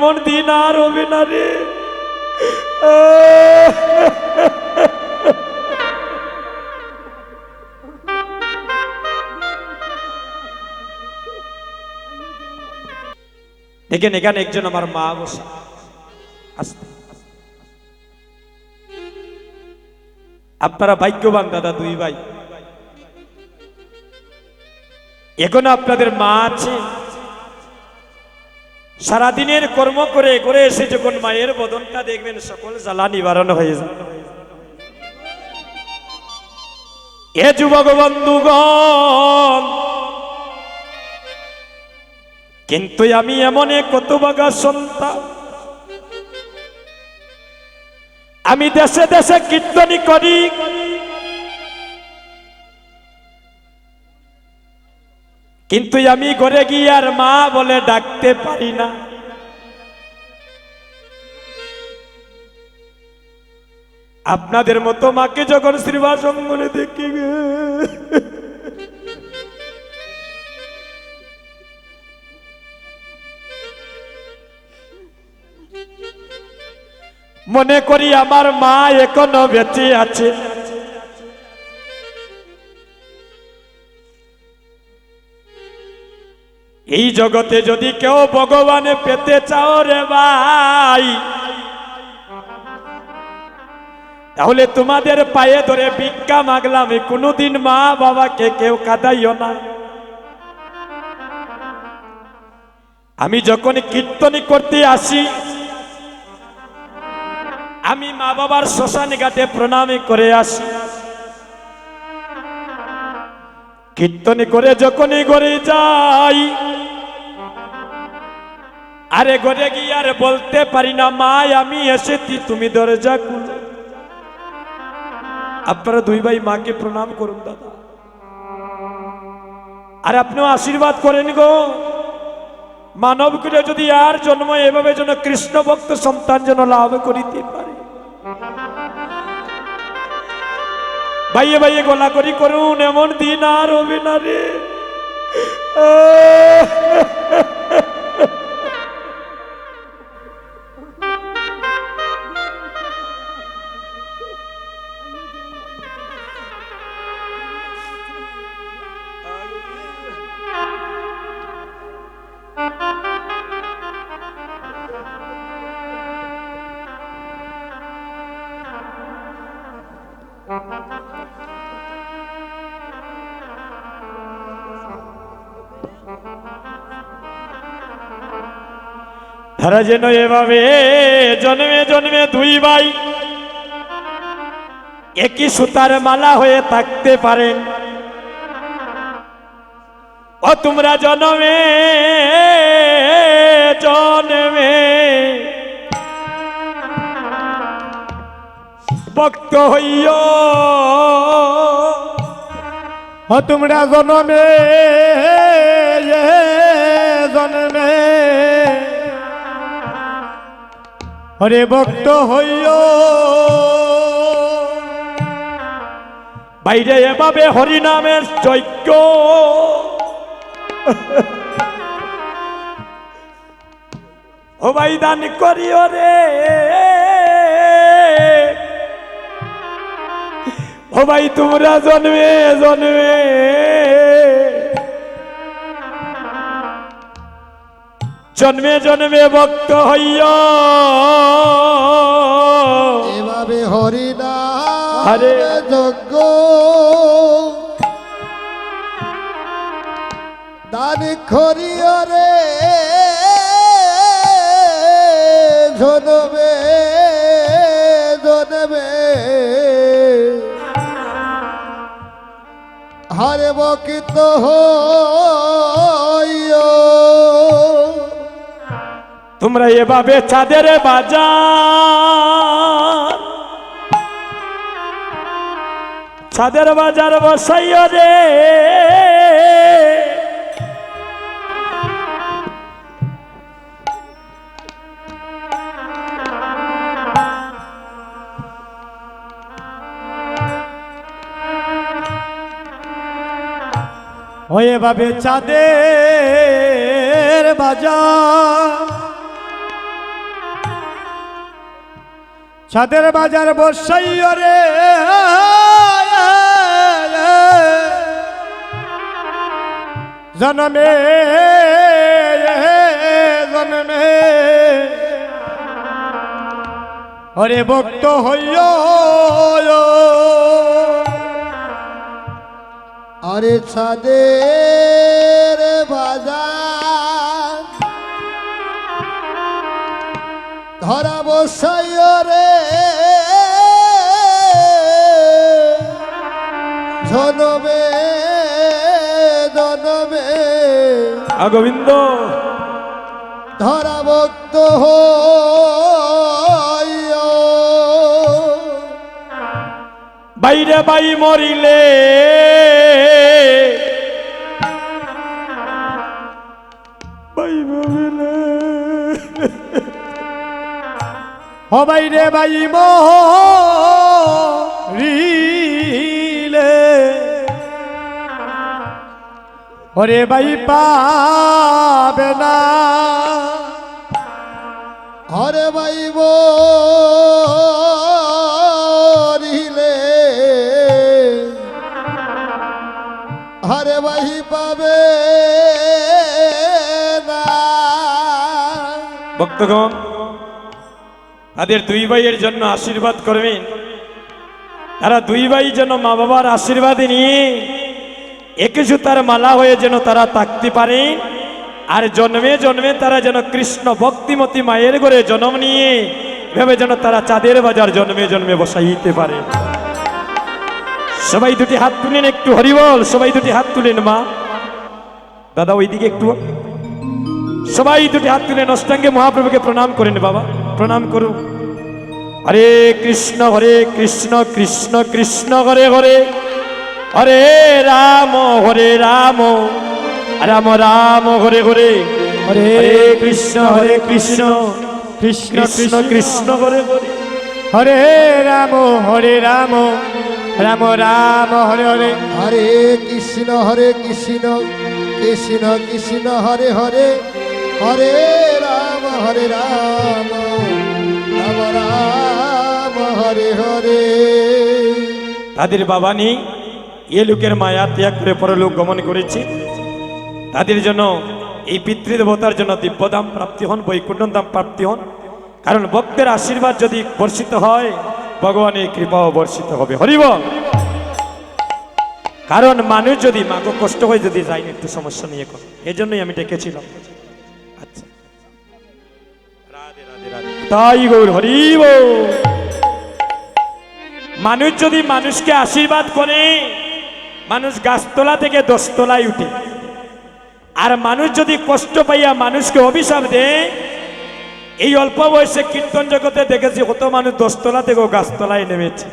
এমন দিন আর হবে না রে। দেখেন এখানে একজন আমার মা বসে। আপনারা ভাগ্যবান দাদা, দুই ভাই। এখনও আপনাদের মা আছে। সারাদিনের কর্ম করে করে এসে যখন মায়ের বদনটা দেখবেন, সকল জ্বালা নিবারণ হয়ে যাবে এ যুবক বন্ধুগণ, কিন্তু আমি এমন কত বাগা সন্তান। আমি দেশে দেশে কীর্তনি করি কিন্তু আমি ঘরে গিয়ে আর মা বলে ডাকতে পারি না। আপনাদের মতো মাকে যখন শ্রীবাসঙ্গনে দেখি মনে করি আমার মা এখনও বেঁচে আছে। এই জগতে যদি কেউ ভগবানে পেতে চাও রে ভাই, তাহলে তোমাদের পায়ে ধরে ভিক্ষা মাগলাম। কোনোদিন মা বাবাকে কেউ কাদাইও না। আমি যখন কীর্তনী করতে আসি, আমি মা বাবার শ্মশান ঘাটে প্রণামী করে আসি। কীর্তনী করে যখনই ঘরে যাই আরে ঘরে গিয়ে আর বলতে পারি না, মা, আমি এসেছি, তুমি দরজা খুলো। আপনারা দুই ভাই মাকে প্রণাম করুন, দাদা। আর আপনিও আশীর্বাদ করেন গো। মানব করে যদি আর জন্ম, এভাবে যেন কৃষ্ণ ভক্ত সন্তান যেন লাভ করিতে পারে। ভাইয়ে ভাইয়ে গলা করি করুন, এমন দিন আর হবে না রে। তারা যেন এভাবে জন্মে জন্মে দুই ভাই একই সুতার মালা হয়ে থাকতে পারেন ও তোমরা জন্মে জন্মে। ভক্ত হইয় ও তোমরা জনমে জনমে। হরে ভক্ত হইও। বাইরে এভাবে হরিনামের যজ্ঞ ভাই দান করিও রে। ভাই, তোমরা জন্মে জন্মে। জন্মে জন্মে ভক্ত হইয়া। এভাবে হরিনা হরে। যজ্ঞ। দান করিও রে জনমে জনমে। হরে বকিত হইও তোমরা এভাবে চাঁদের বাজার। চাঁদের বাজার বসাইও রে। হয়ে ভাবে চাঁদের বাজার। ছাদের বাজার বসাই রে। জনমে জনমে। হরে ভক্ত হইয়। আরে ছাদের বাজার ধরা বসাই রে জনমে। আ গোবিন্দ। ধরা ভক্ত হইয়। বাইরে বাই মরিলে। হবাই রে বাই রিলে ওরে বাই পাবে না। হরে রিলে হরে পাবে না। ভক্তগণ তাদের দুই ভাইয়ের জন্য আশীর্বাদ করবেন। তারা দুই ভাই যেন মা বাবার আশীর্বাদ নিয়ে একে সুতার মালা হয়ে যেন তারা থাকতে পারে, আর জন্মে জন্মে তারা যেন কৃষ্ণ ভক্তিমতী মায়ের ঘরে জন্ম নিয়ে ভেবে যেন তারা চাঁদের বাজার জন্মে জন্মে বসাইতে পারে। সবাই দুটি হাত তুলেন, একটু হরিবল সবাই দুটি হাত তুলেন মা। দাদা, ওইদিকে একটু। সবাই দুটি হাত তুলেন অষ্টাঙ্গে মহাপ্রভুকে প্রণাম করেন বাবা। প্রণাম করুন। হরে কৃষ্ণ হরে কৃষ্ণ কৃষ্ণ কৃষ্ণ, হরে হরে। হরে রাম হরে রাম। রাম রাম, হরে হরে। হরে কৃষ্ণ হরে কৃষ্ণ। কৃষ্ণ কৃষ্ণ কৃষ্ণ, হরে হরে। হরে রাম হরে রাম। রাম রাম, হরে হরে। হরে কৃষ্ণ হরে কৃষ্ণ। কৃষ্ণ কৃষ্ণ, হরে হরে। হরে রাম হরে রাম। হরে তাদের বাবা নেই, এ লোকের মায়া ত্যাগ করে পরলোক গমন করেছে। তাদের জন্য, এই পিতৃদেবতার জন্য দিব্যদাম প্রাপ্তি হন বৈকুণ্ঠ দাম প্রাপ্তি হন। কারণ ভক্তের আশীর্বাদ যদি বর্ষিত হয়, ভগবানের কৃপাও বর্ষিত হবে। হরিব কারণ মানুষ যদি মাগো কষ্ট হয়ে, যদি যায়, একটু সমস্যা নিয়ে কর। এই জন্যই আমি ডেকেছিলাম। আচ্ছা। রাধে রাধে রাধে। তাই গৌর হরিব মানুষ যদি মানুষকে আশীর্বাদ করে, মানুষ গাছতলা থেকে দশতলায় উঠে। আর মানুষ যদি কষ্ট পাইয়া মানুষকে অভিশাপ দেয়, এই অল্প বয়সে কীর্তন জগতে দেখেছি কত মানুষ দশতলা থেকেও গাছতলায় নেমেছে।